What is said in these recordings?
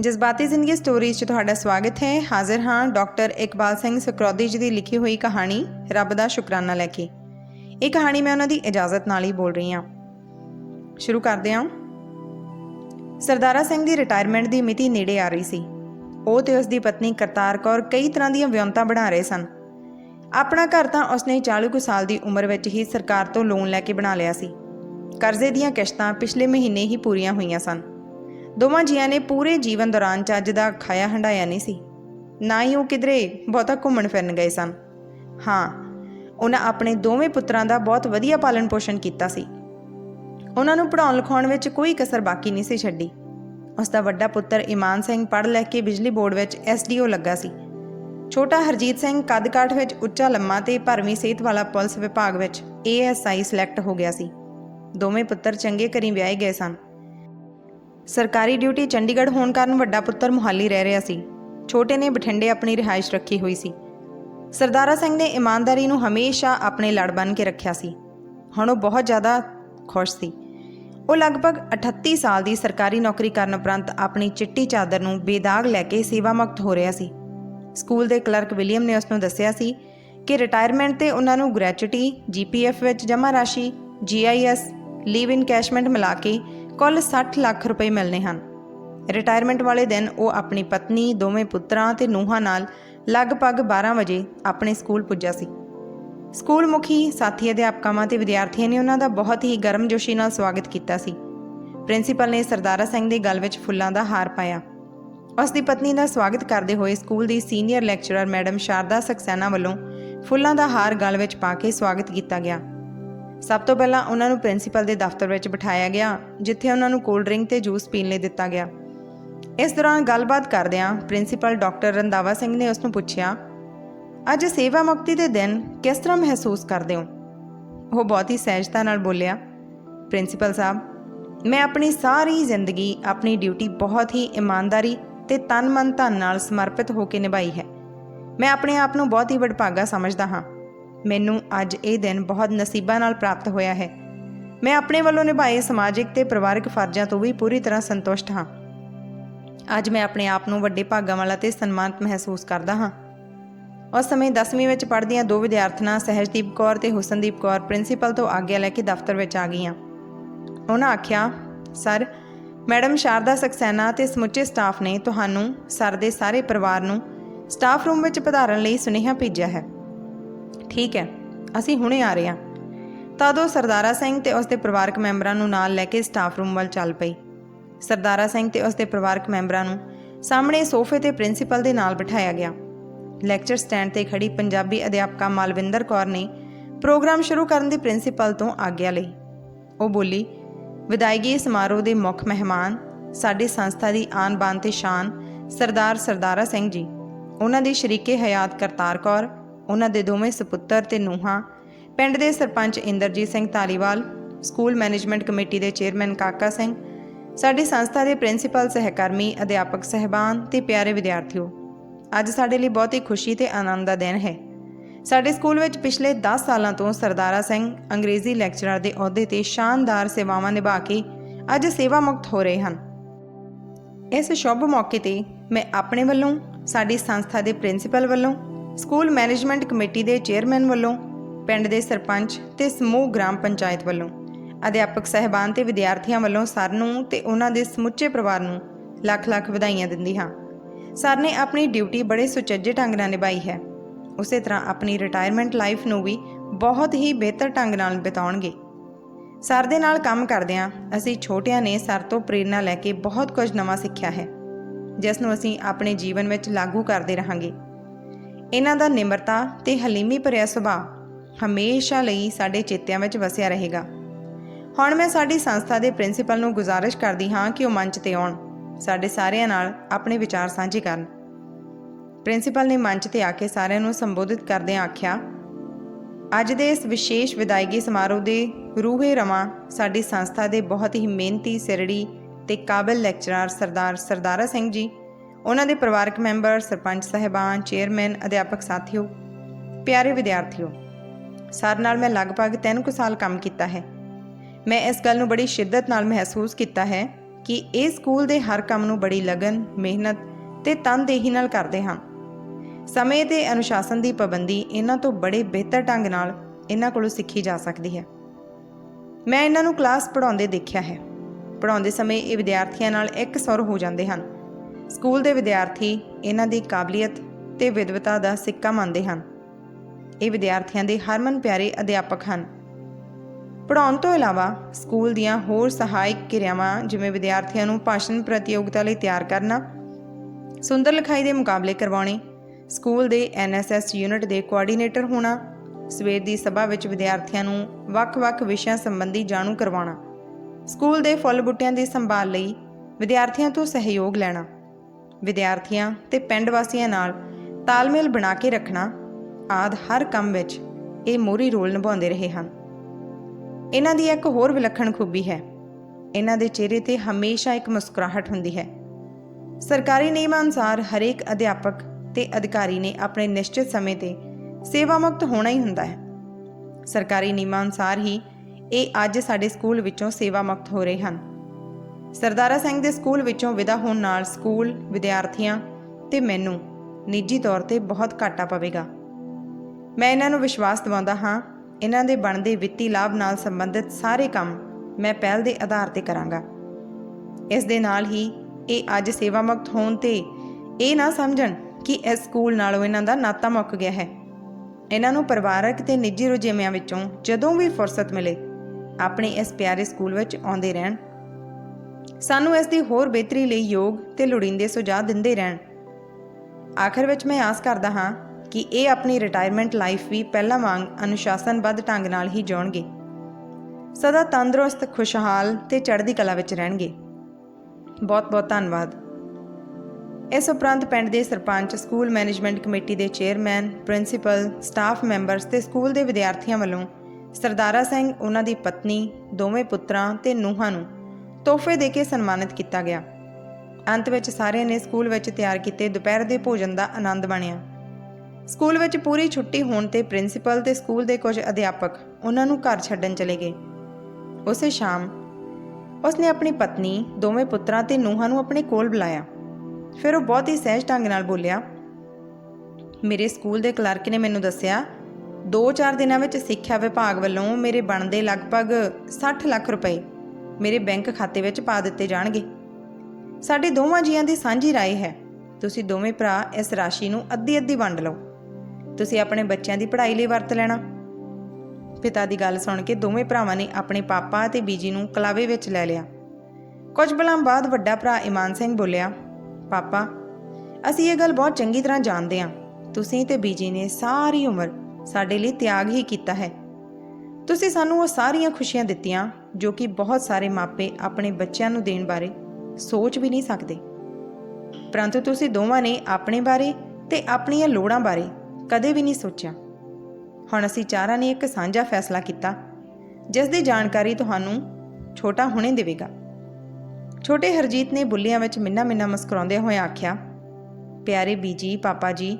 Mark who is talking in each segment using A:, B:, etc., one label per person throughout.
A: ਜਜ਼ਬਾਤੀ ਜ਼ਿੰਦਗੀ ਸਟੋਰੀਜ਼ 'ਚ ਤੁਹਾਡਾ ਸਵਾਗਤ ਹੈ। ਹਾਜ਼ਰ ਹਾਂ ਡਾਕਟਰ ਇਕਬਾਲ ਸਿੰਘ ਸਕਰੋਦੀ ਜੀ ਦੀ ਲਿਖੀ ਹੋਈ ਕਹਾਣੀ, ਰੱਬ ਦਾ ਸ਼ੁਕਰਾਨਾ ਲੈ ਕੇ। ਇਹ ਕਹਾਣੀ ਮੈਂ ਉਹਨਾਂ ਦੀ ਇਜਾਜ਼ਤ ਨਾਲ ਹੀ ਬੋਲ ਰਹੀ ਹਾਂ। ਸ਼ੁਰੂ ਕਰਦੇ ਹਾਂ। ਸਰਦਾਰਾ ਸਿੰਘ ਦੀ ਰਿਟਾਇਰਮੈਂਟ ਦੀ ਮਿਤੀ ਨੇੜੇ ਆ ਰਹੀ ਸੀ। ਉਹ ਤੇ ਉਸ ਦੀ ਪਤਨੀ ਕਰਤਾਰ ਕੌਰ ਕਈ ਤਰ੍ਹਾਂ ਦੀਆਂ ਵਿਉਂਤਾਂ ਬਣਾ ਰਹੇ ਸਨ। ਆਪਣਾ ਘਰ ਤਾਂ ਉਸਨੇ 40 ਕੁ ਸਾਲ ਦੀ ਉਮਰ ਵਿੱਚ ਹੀ ਸਰਕਾਰ ਤੋਂ ਲੋਨ ਲੈ ਕੇ ਬਣਾ ਲਿਆ ਸੀ। ਕਰਜ਼ੇ ਦੀਆਂ ਕਿਸ਼ਤਾਂ ਪਿਛਲੇ ਮਹੀਨੇ ਹੀ ਪੂਰੀਆਂ ਹੋਈਆਂ ਸਨ। ਦੋਵਾਂ ਜੀਆਂ ਨੇ ਪੂਰੇ ਜੀਵਨ ਦੌਰਾਨ ਚੱਜ ਦਾ ਖਾਇਆ ਹੰਡਾਇਆ ਨਹੀਂ ਸੀ। ਨਾ ਹੀ ਉਹ ਕਿਧਰੇ ਬਹੁਤਾ ਘੁੰਮਣ ਫਿਰਨ ਗਏ ਸਨ। ਹਾਂ, ਉਹਨਾਂ ਆਪਣੇ ਦੋਵੇਂ ਪੁੱਤਰਾਂ ਦਾ ਬਹੁਤ ਵਧੀਆ ਪਾਲਣ ਪੋਸ਼ਣ ਕੀਤਾ ਸੀ। ਉਹਨਾਂ ਨੂੰ ਪੜਾਉਣ ਲਿਖਾਉਣ ਵਿੱਚ ਕੋਈ ਕਸਰ ਬਾਕੀ ਨਹੀਂ ਸੀ ਛੱਡੀ। ਉਸ ਦਾ ਵੱਡਾ ਪੁੱਤਰ ਇਮਾਨ ਸਿੰਘ ਪੜ੍ਹ ਲੈ ਕੇ ਬਿਜਲੀ ਬੋਰਡ ਵਿੱਚ ਐਸਡੀਓ ਲੱਗਾ ਸੀ। ਛੋਟਾ ਹਰਜੀਤ ਸਿੰਘ ਕੱਦ-ਕਾਠ ਵਿੱਚ ਉੱਚਾ ਲੰਮਾ ਤੇ ਭਰਵੀਂ ਸਿਹਤ ਵਾਲਾ ਪੁਲਿਸ ਵਿਭਾਗ ਵਿੱਚ ਏਐਸਆਈ ਸਿਲੈਕਟ ਹੋ ਗਿਆ ਸੀ। ਦੋਵੇਂ ਪੁੱਤਰ ਚੰਗੇ ਘਰੀ ਵਿਆਹੇ ਗਏ ਸਨ। ਸਰਕਾਰੀ ਡਿਊਟੀ ਚੰਡੀਗੜ੍ਹ ਹੋਣ ਕਾਰਨ ਵੱਡਾ ਪੁੱਤਰ ਮੁਹਾਲੀ ਰਹਿ ਰਿਹਾ ਸੀ। ਛੋਟੇ ਨੇ ਬਠਿੰਡੇ ਆਪਣੀ ਰਿਹਾਇਸ਼ ਰੱਖੀ ਹੋਈ ਸੀ। ਸਰਦਾਰਾ ਸਿੰਘ ਨੇ ਇਮਾਨਦਾਰੀ ਨੂੰ ਹਮੇਸ਼ਾ ਆਪਣੇ ਲੜ ਬਣ ਕੇ ਰੱਖਿਆ ਸੀ। ਹੁਣ ਉਹ ਬਹੁਤ ਜ਼ਿਆਦਾ ਖੁਸ਼ ਸੀ। ਉਹ ਲਗਭਗ 38 ਸਾਲ ਦੀ ਸਰਕਾਰੀ ਨੌਕਰੀ ਕਰਨ ਉਪਰੰਤ ਆਪਣੀ ਚਿੱਟੀ ਚਾਦਰ ਨੂੰ ਬੇਦਾਗ ਲੈ ਕੇ ਸੇਵਾ ਮੁਕਤ ਹੋ ਰਿਹਾ ਸੀ। ਸਕੂਲ ਦੇ ਕਲਰਕ ਵਿਲੀਅਮ ਨੇ ਉਸ ਨੂੰ ਦੱਸਿਆ ਸੀ ਕਿ ਰਿਟਾਇਰਮੈਂਟ ਤੇ ਉਹਨਾਂ ਨੂੰ ਗ੍ਰੈਚੁਇਟੀ ਜੀਪੀਐਫ ਵਿੱਚ ਜਮ੍ਹਾਂ ਰਾਸ਼ੀ, ਜੀਆਈਐਸ, ਲੀਵ ਇਨ ਕੈਸ਼ਮੈਂਟ ਮਿਲਾ ਕੇ ਕੁੱਲ 60 ਲੱਖ ਰੁਪਏ ਮਿਲਨੇ ਹਨ। ਰਿਟਾਇਰਮੈਂਟ ਵਾਲੇ ਦਿਨ ਉਹ ਆਪਣੀ ਪਤਨੀ, ਦੋਵੇਂ ਪੁੱਤਰਾਂ ਤੇ ਨੂੰਹਾਂ ਨਾਲ ਲਗਭਗ 12 ਵਜੇ ਆਪਣੇ ਸਕੂਲ ਪੁੱਜਾ ਸੀ। ਸਕੂਲ ਮੁਖੀ ਸਾਥੀ ਅਧਿਆਪਕਾਵਾਂ ਤੇ ਵਿਦਿਆਰਥੀਆਂ ਨੇ ਉਹਨਾਂ ਦਾ ਬਹੁਤ ਹੀ ਗਰਮਜੋਸ਼ੀ ਨਾਲ ਸਵਾਗਤ ਕੀਤਾ ਸੀ। ਪ੍ਰਿੰਸੀਪਲ ਨੇ ਸਰਦਾਰਾ ਸਿੰਘ ਦੇ ਗਲ ਵਿੱਚ ਫੁੱਲਾਂ ਦਾ ਹਾਰ ਪਾਇਆ। ਉਸ ਦੀ ਪਤਨੀ ਦਾ ਸਵਾਗਤ ਕਰਦੇ ਹੋਏ ਸਕੂਲ ਦੀ senior lecturer madam Sharda Saxena ਵੱਲੋਂ ਫੁੱਲਾਂ ਦਾ ਹਾਰ ਗਲ ਵਿੱਚ ਪਾ ਕੇ ਸਵਾਗਤ ਕੀਤਾ ਗਿਆ। ਸਭ ਤੋਂ ਪਹਿਲਾਂ ਉਹਨਾਂ ਨੂੰ ਪ੍ਰਿੰਸੀਪਲ ਦੇ ਦਫ਼ਤਰ ਵਿੱਚ ਬਿਠਾਇਆ ਗਿਆ, ਜਿੱਥੇ ਉਹਨਾਂ ਨੂੰ ਕੋਲਡ ਡਰਿੰਕ ਤੇ ਜੂਸ ਪੀਣ ਲਈ ਦਿੱਤਾ ਗਿਆ। ਇਸ ਦੌਰਾਨ ਗੱਲਬਾਤ ਕਰਦਿਆਂ ਪ੍ਰਿੰਸੀਪਲ ਡਾਕਟਰ ਰੰਦਾਵਾ ਸਿੰਘ ਨੇ ਉਸ ਨੂੰ ਪੁੱਛਿਆ, ਅੱਜ ਸੇਵਾ ਮੁਕਤੀ ਦੇ ਦਿਨ ਕਿਸ ਤਰ੍ਹਾਂ ਮਹਿਸੂਸ ਕਰਦੇ ਹੋ? ਉਹ ਬਹੁਤ ਹੀ ਸਹਿਜਤਾ ਨਾਲ ਬੋਲਿਆ, ਪ੍ਰਿੰਸੀਪਲ ਸਾਹਿਬ, ਮੈਂ ਆਪਣੀ ਸਾਰੀ ਜ਼ਿੰਦਗੀ ਆਪਣੀ ਡਿਊਟੀ ਬਹੁਤ ਹੀ ਇਮਾਨਦਾਰੀ ਤੇ ਤਨ ਮਨ ਧਨ ਨਾਲ ਸਮਰਪਿਤ ਹੋ ਕੇ ਨਿਭਾਈ ਹੈ। ਮੈਂ ਆਪਣੇ ਆਪ ਨੂੰ ਬਹੁਤ ਹੀ ਵਡਭਾਗਾ ਸਮਝਦਾ ਹਾਂ। ਮੈਨੂੰ ਅੱਜ ਇਹ ਦਿਨ ਬਹੁਤ ਨਸੀਬਾਂ ਨਾਲ ਪ੍ਰਾਪਤ ਹੋਇਆ ਹੈ। ਮੈਂ ਆਪਣੇ ਵੱਲੋਂ ਨਿਭਾਏ ਸਮਾਜਿਕ ਤੇ ਪਰਿਵਾਰਕ ਫਰਜ਼ਾਂ ਤੋਂ ਵੀ ਪੂਰੀ ਤਰ੍ਹਾਂ ਸੰਤੁਸ਼ਟ ਹਾਂ। ਅੱਜ ਮੈਂ ਆਪਣੇ ਆਪ ਨੂੰ ਵੱਡੇ ਭਾਗਾਂ ਵਾਲਾ ਤੇ ਸਨਮਾਨਿਤ ਮਹਿਸੂਸ ਕਰਦਾ ਹਾਂ। ਉਸ ਸਮੇਂ 10ਵੀਂ ਵਿੱਚ ਪੜ੍ਹਦੀਆਂ ਦੋ ਵਿਦਿਆਰਥਣਾਂ ਸਹਿਜਦੀਪ ਕੌਰ ਤੇ ਹੁਸਨਦੀਪ ਕੌਰ ਪ੍ਰਿੰਸੀਪਲ ਤੋਂ ਆਗਿਆ ਲੈ ਕੇ ਦਫ਼ਤਰ ਵਿੱਚ ਆ ਗਈਆਂ। ਉਹਨਾਂ ਆਖਿਆ, ਸਰ, ਮੈਡਮ ਸ਼ਾਰਦਾ ਸਕਸੈਨਾ ਤੇ ਸਮੁੱਚੇ ਸਟਾਫ ਨੇ ਤੁਹਾਨੂੰ, ਸਰ ਦੇ ਸਾਰੇ ਪਰਿਵਾਰ ਨੂੰ ਸਟਾਫ ਰੂਮ ਵਿੱਚ ਪਧਾਰਨ ਲਈ ਸੁਨੇਹਾ ਭੇਜਿਆ ਹੈ। ਠੀਕ ਹੈ, ਅਸੀਂ ਹੁਣੇ ਆ ਰਹੇ ਹਾਂ। ਤਦ ਉਹ ਸਰਦਾਰਾ ਸਿੰਘ ਤੇ ਉਸਦੇ ਪਰਿਵਾਰਕ ਮੈਂਬਰਾਂ ਨੂੰ ਨਾਲ ਲੈ ਕੇ ਸਟਾਫ ਰੂਮ ਵੱਲ ਚੱਲ ਪਈ। ਸਰਦਾਰਾ ਸਿੰਘ ਤੇ ਉਸਦੇ ਪਰਿਵਾਰਕ ਮੈਂਬਰਾਂ ਨੂੰ ਸਾਹਮਣੇ ਸੋਫੇ ਤੇ ਪ੍ਰਿੰਸੀਪਲ ਦੇ ਨਾਲ ਬਿਠਾਇਆ ਗਿਆ। ਲੈਕਚਰ ਸਟੈਂਡ ਤੇ ਖੜੀ ਪੰਜਾਬੀ ਅਧਿਆਪਕਾ ਮਾਲਵਿੰਦਰ ਕੌਰ ਨੇ ਪ੍ਰੋਗਰਾਮ ਸ਼ੁਰੂ ਕਰਨ ਦੀ ਪ੍ਰਿੰਸੀਪਲ ਤੋਂ ਆਗਿਆ ਲਈ। ਉਹ ਬੋਲੀ ਵਿਦਾਇਗੀ ਸਮਾਰੋਹ ਦੇ ਮੁੱਖ ਮਹਿਮਾਨ, ਸਾਡੀ ਸੰਸਥਾ ਦੀ ਆਨ ਬਾਨ ਤੇ ਸ਼ਾਨ ਸਰਦਾਰ ਸਰਦਾਰਾ ਸਿੰਘ ਜੀ। ਉਹਨਾਂ ਦੀ ਸ਼ਰੀਕੇ ਹਯਾਤ ਕਰਤਾਰ ਕੌਰ ਉਹਨਾਂ ਦੇ ਦੋਵੇਂ ਸੁਪੁੱਤਰ ਤੇ ਨੂੰਹਾਂ, ਪਿੰਡ ਦੇ sarpanch Inderjit Singh Dhaliwal, school management committee ਦੇ ਚੇਅਰਮੈਨ ਕਾਕਾ ਸਿੰਘ, ਸਾਡੀ ਸੰਸਥਾ ਦੇ ਪ੍ਰਿੰਸੀਪਲ ਸਹਿਕਰਮੀ, ਅਧਿਆਪਕ ਸਹਿਬਾਨ ਤੇ ਪਿਆਰੇ ਵਿਦਿਆਰਥੀਓ। ਅੱਜ ਸਾਡੇ ਲਈ ਬਹੁਤ ਹੀ ਖੁਸ਼ੀ ਤੇ ਆਨੰਦ ਦਾ ਦਿਨ ਹੈ। ਸਾਡੇ ਸਕੂਲ ਵਿੱਚ ਪਿਛਲੇ 10 ਸਾਲਾਂ ਤੋਂ ਸਰਦਾਰਾ ਸਿੰਘ ਅੰਗਰੇਜ਼ੀ ਲੈਕਚਰਰ ਦੇ ਅਹੁਦੇ ਤੇ ਸ਼ਾਨਦਾਰ ਸੇਵਾਵਾਂ ਨਿਭਾ ਕੇ ਅੱਜ ਸੇਵਾ ਮੁਕਤ ਹੋ ਰਹੇ ਹਨ। ਇਸ ਸ਼ੁਭ ਮੌਕੇ ਤੇ ਮੈਂ ਆਪਣੇ ਵੱਲੋਂ, ਸਾਡੀ ਸੰਸਥਾ ਦੇ ਪ੍ਰਿੰਸੀਪਲ ਵੱਲੋਂ ਸਕੂਲ ਮੈਨੇਜਮੈਂਟ ਕਮੇਟੀ ਦੇ ਚੇਅਰਮੈਨ ਵੱਲੋਂ, ਪਿੰਡ ਦੇ ਸਰਪੰਚ ਤੇ ਸਮੂਹ ਗ੍ਰਾਮ ਪੰਚਾਇਤ ਵੱਲੋਂ, ਅਧਿਆਪਕ ਸਹਿਬਾਨ ਤੇ ਵਿਦਿਆਰਥੀਆਂ ਵੱਲੋਂ ਸਰ ਨੂੰ ਤੇ ਉਹਨਾਂ ਦੇ ਸਮੁੱਚੇ ਪਰਿਵਾਰ ਨੂੰ ਲੱਖ ਲੱਖ ਵਧਾਈਆਂ ਦਿੰਦੀ ਹਾਂ। ਸਰ ਨੇ ਆਪਣੀ ਡਿਊਟੀ ਬੜੇ ਸੁਚੱਜੇ ਢੰਗ ਨਾਲ ਨਿਭਾਈ ਹੈ। ਉਸੇ ਤਰ੍ਹਾਂ ਆਪਣੀ ਰਿਟਾਇਰਮੈਂਟ ਲਾਈਫ ਨੂੰ ਵੀ ਬਹੁਤ ਹੀ ਬਿਹਤਰ ਢੰਗ ਨਾਲ ਬਿਤਾਉਣਗੇ। ਸਰ ਦੇ ਨਾਲ ਕੰਮ ਕਰਦਿਆਂ ਅਸੀਂ ਛੋਟਿਆਂ ਨੇ ਸਰ ਤੋਂ ਪ੍ਰੇਰਣਾ ਲੈ ਕੇ ਬਹੁਤ ਕੁਝ ਨਵਾਂ ਸਿੱਖਿਆ ਹੈ, ਜਿਸ ਨੂੰ ਅਸੀਂ ਆਪਣੇ ਜੀਵਨ ਵਿੱਚ ਲਾਗੂ ਕਰਦੇ ਰਹਾਂਗੇ। ਇਹਨਾਂ ਦਾ ਨਿਮਰਤਾ ਤੇ ਹਲੀਮੀ ਭਰਿਆ ਸੁਭਾਅ ਹਮੇਸ਼ਾ ਲਈ ਸਾਡੇ ਚੇਤਿਆਂ ਵਿੱਚ ਵਸਿਆ ਰਹੇਗਾ। ਹੁਣ ਮੈਂ ਸਾਡੀ ਸੰਸਥਾ ਦੇ ਪ੍ਰਿੰਸੀਪਲ ਨੂੰ ਗੁਜ਼ਾਰਿਸ਼ ਕਰਦੀ ਹਾਂ ਕਿ ਉਹ ਮੰਚ ਤੇ ਆਉਣ। ਸਾਡੇ ਸਾਰਿਆਂ ਨਾਲ ਆਪਣੇ ਵਿਚਾਰ ਸਾਂਝੇ ਕਰਨ। ਪ੍ਰਿੰਸੀਪਲ ਨੇ ਮੰਚ ਤੇ ਆ ਕੇ ਸਾਰਿਆਂ ਨੂੰ ਸੰਬੋਧਿਤ ਕਰਦਿਆਂ ਆਖਿਆ, ਅੱਜ ਦੇ ਇਸ ਵਿਸ਼ੇਸ਼ ਵਿਦਾਇਗੀ ਸਮਾਰੋਹ ਦੇ ਰੂਹੇ ਰਵਾਂ ਸਾਡੀ ਸੰਸਥਾ ਦੇ ਬਹੁਤ ਹੀ ਮਿਹਨਤੀ, ਸਿਰੜੀ ਤੇ ਕਾਬਿਲ ਲੈਕਚਰਰ ਸਰਦਾਰ ਸਰਦਾਰਾ ਸਿੰਘ ਜੀ ਉਹਨਾਂ ਦੇ ਪਰਿਵਾਰਕ ਮੈਂਬਰ, ਸਰਪੰਚ ਸਾਹਿਬਾਨ, ਚੇਅਰਮੈਨ, ਅਧਿਆਪਕ ਸਾਥੀਓ, ਪਿਆਰੇ ਵਿਦਿਆਰਥੀਓ, ਸਰ ਨਾਲ ਮੈਂ ਲਗਭਗ 3 ਕੁ ਸਾਲ ਕੰਮ ਕੀਤਾ ਹੈ। ਮੈਂ ਇਸ ਗੱਲ ਨੂੰ ਬੜੀ ਸ਼ਿੱਦਤ ਨਾਲ ਮਹਿਸੂਸ ਕੀਤਾ ਹੈ ਕਿ ਇਹ ਸਕੂਲ ਦੇ ਹਰ ਕੰਮ ਨੂੰ ਬੜੀ ਲਗਨ, ਮਿਹਨਤ ਤੇ ਤਨਦੇਹੀ ਨਾਲ ਕਰਦੇ ਹਾਂ। ਸਮੇਂ ਤੇ ਅਨੁਸ਼ਾਸਨ ਦੀ ਪਾਬੰਦੀ ਇਹਨਾਂ ਤੋਂ ਬੜੇ ਬਿਹਤਰ ਢੰਗ ਨਾਲ ਇਹਨਾਂ ਕੋਲੋਂ ਸਿੱਖੀ ਜਾ ਸਕਦੀ ਹੈ। ਮੈਂ ਇਹਨਾਂ ਨੂੰ ਕਲਾਸ ਪੜ੍ਹਾਉਂਦੇ ਦੇਖਿਆ ਹੈ। ਪੜ੍ਹਾਉਂਦੇ ਸਮੇਂ ਇਹ ਵਿਦਿਆਰਥੀਆਂ ਨਾਲ ਇੱਕ ਸੁਰ ਹੋ ਜਾਂਦੇ ਹਨ। ਸਕੂਲ ਦੇ ਵਿਦਿਆਰਥੀ ਇਹਨਾਂ ਦੀ ਕਾਬਲੀਅਤ ਤੇ ਵਿਦਵਤਾ ਦਾ ਸਿੱਕਾ ਮੰਨਦੇ ਹਨ। ਇਹ ਵਿਦਿਆਰਥੀਆਂ ਦੇ ਹਰਮਨ ਪਿਆਰੇ ਅਧਿਆਪਕ ਹਨ। ਪੜ੍ਹਾਉਣ ਤੋਂ ਇਲਾਵਾ ਸਕੂਲ ਦੀਆਂ ਹੋਰ ਸਹਾਇਕ ਕਿਰਿਆਵਾਂ ਜਿਵੇਂ ਵਿਦਿਆਰਥੀਆਂ ਨੂੰ ਭਾਸ਼ਣ ਪ੍ਰਤੀਯੋਗਤਾ ਲਈ ਤਿਆਰ ਕਰਨਾ, ਸੁੰਦਰ ਲਿਖਾਈ ਦੇ ਮੁਕਾਬਲੇ ਕਰਵਾਉਣੇ, ਸਕੂਲ ਦੇ ਐਨਐਸਐਸ ਯੂਨਿਟ ਦੇ ਕੋਆਰਡੀਨੇਟਰ ਹੋਣਾ, ਸਵੇਰ ਦੀ ਸਭਾ ਵਿੱਚ ਵਿਦਿਆਰਥੀਆਂ ਨੂੰ ਵੱਖ-ਵੱਖ ਵਿਸ਼ਿਆਂ ਸੰਬੰਧੀ ਜਾਣੂ ਕਰਵਾਉਣਾ, ਸਕੂਲ ਦੇ ਫੁੱਲ ਬੂਟਿਆਂ ਦੀ ਸੰਭਾਲ ਲਈ ਵਿਦਿਆਰਥੀਆਂ ਤੋਂ ਸਹਿਯੋਗ ਲੈਣਾ। ਵਿਦਿਆਰਥੀਆਂ ਤੇ ਪਿੰਡ ਵਾਸੀਆਂ ਨਾਲ ਤਾਲਮੇਲ ਬਣਾ ਕੇ ਰੱਖਣਾ ਆਦ ਹਰ ਕੰਮ ਵਿੱਚ ਇਹ ਮੋਰੀ ਰੋਲ ਨਿਭਾਉਂਦੇ ਰਹੇ ਹਨ। ਇਹਨਾਂ ਦੀ ਇੱਕ ਹੋਰ ਵਿਲੱਖਣ ਖੂਬੀ ਹੈ। ਇਹਨਾਂ ਦੇ ਚਿਹਰੇ ਤੇ ਹਮੇਸ਼ਾ ਇੱਕ ਮੁਸਕਰਾਹਟ ਹੁੰਦੀ ਹੈ। ਸਰਕਾਰੀ ਨਿਯਮਾਂ ਅਨੁਸਾਰ ਹਰੇਕ ਅਧਿਆਪਕ ਤੇ ਅਧਿਕਾਰੀ ਨੇ ਆਪਣੇ ਨਿਸ਼ਚਿਤ ਸਮੇਂ ਤੇ ਸੇਵਾ ਮੁਕਤ ਹੋਣਾ ਹੀ ਹੁੰਦਾ ਹੈ। ਸਰਕਾਰੀ ਨਿਯਮਾਂ ਅਨੁਸਾਰ ਹੀ ਇਹ ਅੱਜ ਸਾਡੇ ਸਕੂਲ ਵਿੱਚੋਂ ਸੇਵਾ ਮੁਕਤ ਹੋ ਰਹੇ ਹਨ। ਸਰਦਾਰਾ ਸਿੰਘ ਦੇ ਸਕੂਲ ਵਿੱਚੋਂ ਵਿਦਾ ਹੋਣ ਨਾਲ ਸਕੂਲ ਵਿਦਿਆਰਥੀਆਂ ਤੇ ਮੈਨੂੰ ਨਿੱਜੀ ਤੌਰ ਤੇ ਬਹੁਤ ਘਾਟਾ ਪਵੇਗਾ। ਮੈਂ ਇਹਨਾਂ ਨੂੰ ਵਿਸ਼ਵਾਸ ਦਿਵਾਉਂਦਾ ਹਾਂ, ਇਹਨਾਂ ਦੇ ਬਣਦੇ ਵਿੱਤੀ ਲਾਭ ਨਾਲ ਸੰਬੰਧਿਤ ਸਾਰੇ ਕੰਮ ਮੈਂ ਪਹਿਲ ਦੇ ਆਧਾਰ ਤੇ ਕਰਾਂਗਾ। ਇਸ ਦੇ ਨਾਲ ਹੀ ਇਹ ਅੱਜ ਸੇਵਾ ਮੁਕਤ ਹੋਣ ਤੇ ਇਹ ਨਾ ਸਮਝਣ ਕਿ ਇਸ ਸਕੂਲ ਨਾਲੋਂ ਇਹਨਾਂ ਦਾ ਨਾਤਾ ਮੁੱਕ ਗਿਆ ਹੈ। ਇਹਨਾਂ ਨੂੰ ਪਰਿਵਾਰਕ ਤੇ ਨਿੱਜੀ ਰੁਝੇਵਿਆਂ ਵਿੱਚੋਂ ਜਦੋਂ ਵੀ ਫੁਰਸਤ ਮਿਲੇ, ਆਪਣੇ ਇਸ ਪਿਆਰੇ ਸਕੂਲ ਵਿੱਚ ਆਉਂਦੇ ਰਹਿਣ। ਸਾਨੂੰ ਇਸ ਦੀ ਹੋਰ ਬਿਹਤਰੀ ਲਈ ਯੋਗ ਤੇ ਲੋੜੀਂਦੇ ਸੁਝਾਅ ਦਿੰਦੇ ਰਹਿਣ। ਆਖਰ ਵਿੱਚ ਮੈਂ ਆਸ ਕਰਦਾ ਹਾਂ ਕਿ ਇਹ ਆਪਣੀ ਰਿਟਾਇਰਮੈਂਟ ਲਾਈਫ ਵੀ ਪਹਿਲਾਂ ਵਾਂਗ ਅਨੁਸ਼ਾਸਨਬੱਧ ਢੰਗ ਨਾਲ ਹੀ ਜਿਉਣਗੇ। ਸਦਾ ਤੰਦਰੁਸਤ, ਖੁਸ਼ਹਾਲ ਤੇ ਚੜ੍ਹਦੀ ਕਲਾ ਵਿੱਚ ਰਹਿਣਗੇ। ਬਹੁਤ ਬਹੁਤ ਧੰਨਵਾਦ। ਇਸ ਉਪਰੰਤ ਪਿੰਡ ਦੇ ਸਰਪੰਚ, ਸਕੂਲ ਮੈਨੇਜਮੈਂਟ ਕਮੇਟੀ ਦੇ ਚੇਅਰਮੈਨ, ਪ੍ਰਿੰਸੀਪਲ, ਸਟਾਫ ਮੈਂਬਰਸ ਤੇ ਸਕੂਲ ਦੇ ਵਿਦਿਆਰਥੀਆਂ ਵੱਲੋਂ ਸਰਦਾਰਾ ਸਿੰਘ, ਉਹਨਾਂ ਦੀ ਪਤਨੀ, ਦੋਵੇਂ ਪੁੱਤਰਾਂ ਤੇ ਨੂੰਹਾਂ ਨੂੰ ਤੋਹਫੇ ਦੇ ਕੇ ਸਨਮਾਨਿਤ ਕੀਤਾ ਗਿਆ। ਅੰਤ ਵਿੱਚ ਸਾਰਿਆਂ ਨੇ ਸਕੂਲ ਵਿੱਚ ਤਿਆਰ ਕੀਤੇ ਦੁਪਹਿਰ ਦੇ ਭੋਜਨ ਦਾ ਆਨੰਦ ਮਾਣਿਆ। ਸਕੂਲ ਵਿੱਚ ਪੂਰੀ ਛੁੱਟੀ ਹੋਣ ਤੇ ਪ੍ਰਿੰਸੀਪਲ ਤੇ ਸਕੂਲ ਦੇ ਕੁਝ ਅਧਿਆਪਕ ਉਹਨਾਂ ਨੂੰ ਘਰ ਛੱਡਣ ਚਲੇ ਗਏ। ਉਸੇ ਸ਼ਾਮ ਉਸਨੇ ਆਪਣੀ ਪਤਨੀ, ਦੋਵੇਂ ਪੁੱਤਰਾਂ ਤੇ ਨੂੰਹਾਂ ਨੂੰ ਆਪਣੇ ਕੋਲ ਬੁਲਾਇਆ। ਫਿਰ ਉਹ ਬਹੁਤ ਹੀ ਸਹਿਜ ਢੰਗ ਨਾਲ ਬੋਲਿਆ, ਮੇਰੇ ਸਕੂਲ ਦੇ ਕਲਰਕ ਨੇ ਮੈਨੂੰ ਦੱਸਿਆ 2-4 ਦਿਨਾਂ ਵਿੱਚ ਸਿੱਖਿਆ ਵਿਭਾਗ ਵੱਲੋਂ ਮੇਰੇ ਬਣਦੇ ਲਗਭਗ 60 ਲੱਖ ਰੁਪਏ ਮੇਰੇ ਬੈਂਕ ਖਾਤੇ ਵਿੱਚ ਪਾ ਦਿੱਤੇ ਜਾਣਗੇ ਸਾਡੇ ਦੋਵਾਂ ਜੀਆਂ ਦੀ ਸਾਂਝੀ رائے ਹੈ ਤੁਸੀਂ ਦੋਵੇਂ ਭਰਾ ਇਸ ਰਾਸ਼ੀ ਨੂੰ ਅੱਧੀ-ਅੱਧੀ ਵੰਡ ਲਓ ਤੁਸੀਂ ਆਪਣੇ ਬੱਚਿਆਂ ਦੀ ਪੜ੍ਹਾਈ ਲਈ ਵਰਤ ਲੈਣਾ ਪਿਤਾ ਦੀ ਗੱਲ ਸੁਣ ਕੇ ਦੋਵੇਂ ਭਰਾਵਾਂ ਨੇ ਆਪਣੇ ਪਾਪਾ ਤੇ ਬੀਜੀ ਨੂੰ ਕਲਾਵੇ ਵਿੱਚ ਲੈ ਲਿਆ ਕੁਝ ਬਲਾਂ ਬਾਅਦ ਵੱਡਾ ਭਰਾ ਇਮਾਨ ਸਿੰਘ ਬੋਲਿਆ ਪਾਪਾ ਅਸੀਂ ਇਹ ਗੱਲ ਬਹੁਤ ਚੰਗੀ ਤਰ੍ਹਾਂ ਜਾਣਦੇ ਹਾਂ ਤੁਸੀਂ ਤੇ ਬੀਜੀ ਨੇ ਸਾਰੀ ਉਮਰ ਸਾਡੇ ਲਈ ਤਿਆਗ ਹੀ ਕੀਤਾ ਹੈ ਤੁਸੀਂ ਸਾਨੂੰ ਉਹ ਸਾਰੀਆਂ ਖੁਸ਼ੀਆਂ ਦਿੱਤੀਆਂ ਜੋ ਕਿ ਬਹੁਤ ਸਾਰੇ ਮਾਪੇ ਆਪਣੇ ਬੱਚਿਆਂ ਨੂੰ ਦੇਣ ਬਾਰੇ ਸੋਚ ਵੀ ਨਹੀਂ ਸਕਦੇ। ਪਰੰਤੂ ਤੁਸੀਂ ਦੋਵਾਂ ਨੇ ਆਪਣੇ ਬਾਰੇ ਤੇ ਆਪਣੀਆਂ ਲੋੜਾਂ ਬਾਰੇ ਕਦੇ ਵੀ ਨਹੀਂ ਸੋਚਿਆ। ਹੁਣ ਅਸੀਂ ਚਾਰਾਂ ਨੇ ਇੱਕ ਸਾਂਝਾ ਫੈਸਲਾ ਕੀਤਾ, ਜਿਸ ਦੀ ਜਾਣਕਾਰੀ ਤੁਹਾਨੂੰ ਛੋਟਾ ਹੁਣੇ ਦੇਵੇਗਾ। ਛੋਟੇ ਹਰਜੀਤ ਨੇ ਬੁੱਲੀਆਂ ਵਿੱਚ ਮਿੰਨਾ ਮਿੰਨਾ ਮੁਸਕਰਾਉਂਦੇ ਹੋਏ ਆਖਿਆ, ਪਿਆਰੇ ਬੀਜੀ, ਪਾਪਾ ਜੀ,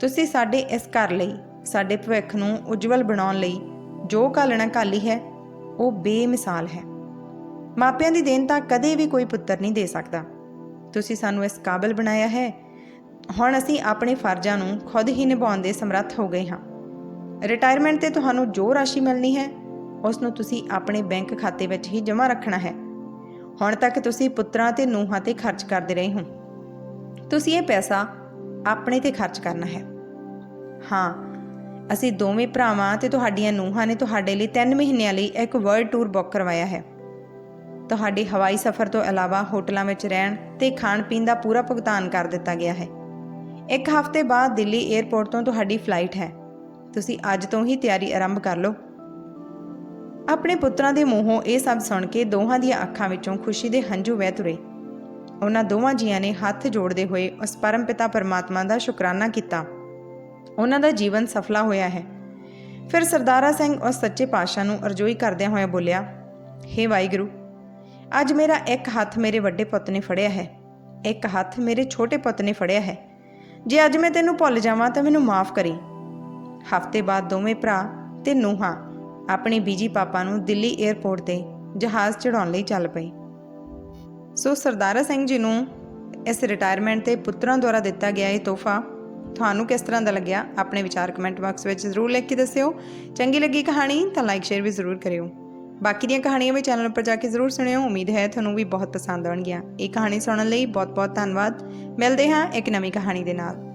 A: ਤੁਸੀਂ ਸਾਡੇ ਇਸ ਘਰ ਲਈ, ਸਾਡੇ ਭਵਿੱਖ ਨੂੰ ਉਜਵਲ ਬਣਾਉਣ ਲਈ ਜੋ ਘਾਲਣਾ ਘਾਲੀ ਹੈ, ਉਹ ਬੇਮਿਸਾਲ ਹੈ। ਮਾਪਿਆਂ ਦੀ ਦੇਣ ਤਾਂ ਕਦੇ ਵੀ ਕੋਈ ਪੁੱਤਰ ਨਹੀਂ ਦੇ ਸਕਦਾ। ਤੁਸੀਂ ਸਾਨੂੰ ਇਸ ਕਾਬਲ ਬਣਾਇਆ ਹੈ। ਹੁਣ ਅਸੀਂ ਆਪਣੇ ਫਰਜ਼ਾਂ ਨੂੰ ਖੁਦ ਹੀ ਨਿਭਾਉਣ ਦੇ ਸਮਰੱਥ ਹੋ ਗਏ ਹਾਂ। ਰਿਟਾਇਰਮੈਂਟ ਤੇ ਤੁਹਾਨੂੰ ਜੋ ਰਾਸ਼ੀ ਮਿਲਣੀ ਹੈ, ਉਸ ਨੂੰ ਤੁਸੀਂ ਆਪਣੇ ਬੈਂਕ ਖਾਤੇ ਵਿੱਚ ਹੀ ਜਮ੍ਹਾਂ ਰੱਖਣਾ ਹੈ। ਹੁਣ ਤੱਕ ਤੁਸੀਂ ਪੁੱਤਰਾਂ ਤੇ ਨੂੰਹਾਂ ਤੇ ਖਰਚ ਕਰਦੇ ਰਹੇ ਹੋ। ਤੁਸੀਂ ਇਹ ਪੈਸਾ ਆਪਣੇ ਤੇ ਖਰਚ ਕਰਨਾ ਹੈ। ਹਾਂ ਅਸੀਂ ਦੋਵੇਂ ਭਰਾਵਾਂ ਤੇ ਤੁਹਾਡੀਆਂ ਨੂੰਹਾਂ ਨੇ ਤੁਹਾਡੇ ਲਈ 3 ਮਹੀਨਿਆਂ ਲਈ ਇੱਕ ਵਰਲਡ ਟੂਰ ਬੁੱਕ ਕਰਵਾਇਆ ਹੈ। ਤੁਹਾਡੇ ਹਵਾਈ ਸਫ਼ਰ ਤੋਂ ਇਲਾਵਾ ਹੋਟਲਾਂ ਵਿੱਚ ਰਹਿਣ ਤੇ ਖਾਣ ਪੀਣ ਦਾ ਪੂਰਾ ਭੁਗਤਾਨ ਕਰ ਦਿੱਤਾ ਗਿਆ ਹੈ। ਇੱਕ ਹਫ਼ਤੇ ਬਾਅਦ ਦਿੱਲੀ 에ਅਰਪੋਰਟ ਤੋਂ ਤੁਹਾਡੀ ਫਲਾਈਟ ਹੈ। ਤੁਸੀਂ ਅੱਜ ਤੋਂ ਹੀ ਤਿਆਰੀ ਆਰੰਭ ਕਰ ਲਓ। ਆਪਣੇ ਪੁੱਤਰਾਂ ਦੇ ਮੂੰਹੋਂ ਇਹ ਸਭ ਸੁਣ ਕੇ ਦੋਹਾਂ ਦੀਆਂ ਅੱਖਾਂ ਵਿੱਚੋਂ ਖੁਸ਼ੀ ਦੇ ਹੰਝੂ ਵਹਿ ਤੁਰੇ। ਉਹਨਾਂ ਦੋਵਾਂ ਜੀਆਂ ਨੇ ਹੱਥ ਜੋੜਦੇ ਹੋਏ ਉਸ ਪਰਮ ਪਿਤਾ ਪਰਮਾਤਮਾ ਦਾ ਸ਼ੁਕਰਾਨਾ ਕੀਤਾ। ਉਹਨਾਂ ਦਾ ਜੀਵਨ ਸਫਲਾ ਹੋਇਆ ਹੈ। ਫਿਰ ਸਰਦਾਰਾ ਸਿੰਘ ਉਸ ਸੱਚੇ ਪਾਤਸ਼ਾਹ ਨੂੰ ਅਰਜ਼ੋਈ ਕਰਦਿਆਂ ਹੋਇਆ ਬੋਲਿਆ, ਹੇ ਵਾਹਿਗੁਰੂ, ਅੱਜ ਮੇਰਾ ਇੱਕ ਹੱਥ ਮੇਰੇ ਵੱਡੇ ਪੁੱਤ ਨੇ ਫੜਿਆ ਹੈ, ਇੱਕ ਹੱਥ ਮੇਰੇ ਛੋਟੇ ਪੁੱਤ ਨੇ ਫੜਿਆ ਹੈ। ਜੇ ਅੱਜ ਮੈਂ ਤੈਨੂੰ ਭੁੱਲ ਜਾਵਾਂ ਤਾਂ ਮੈਨੂੰ ਮਾਫ ਕਰੀ। ਹਫ਼ਤੇ ਬਾਅਦ ਦੋਵੇਂ ਭਰਾ ਤੇ ਨੂਹਾਂ ਆਪਣੇ ਬੀਜੀ ਪਾਪਾ ਨੂੰ ਦਿੱਲੀ 에ਅਰਪੋਰਟ ਤੇ ਜਹਾਜ਼ ਚੜਾਉਣ ਲਈ ਚੱਲ ਪਏ। ਸੋ ਸਰਦਾਰਾ ਸਿੰਘ ਜੀ ਨੂੰ ਇਸ ਰਿਟਾਇਰਮੈਂਟ ਤੇ ਪੁੱਤਰਾਂ ਦੁਆਰਾ ਦਿੱਤਾ ਗਿਆ ਇਹ ਤੋਹਫਾ ਤੁਹਾਨੂੰ ਕਿਸ ਤਰ੍ਹਾਂ ਦਾ ਲੱਗਿਆ ਆਪਣੇ ਵਿਚਾਰ ਕਮੈਂਟ ਬਾਕਸ ਵਿੱਚ ਜ਼ਰੂਰ ਲਿਖ ਕੇ ਦੱਸਿਓ। ਚੰਗੀ ਲੱਗੀ ਕਹਾਣੀ ਤਾਂ ਲਾਈਕ ਸ਼ੇਅਰ ਵੀ ਜ਼ਰੂਰ ਕਰਿਓ। ਬਾਕੀ ਦੀਆਂ ਕਹਾਣੀਆਂ ਵੀ ਚੈਨਲ ਉੱਪਰ ਜਾ ਕੇ ਜ਼ਰੂਰ ਸੁਣਿਓ। ਉਮੀਦ ਹੈ ਤੁਹਾਨੂੰ ਵੀ ਬਹੁਤ ਪਸੰਦ ਆਉਣਗੀਆਂ। ਇਹ ਕਹਾਣੀ ਸੁਣਨ ਲਈ ਬਹੁਤ ਬਹੁਤ ਧੰਨਵਾਦ। ਮਿਲਦੇ ਹਾਂ ਇੱਕ ਨਵੀਂ ਕਹਾਣੀ ਦੇ ਨਾਲ।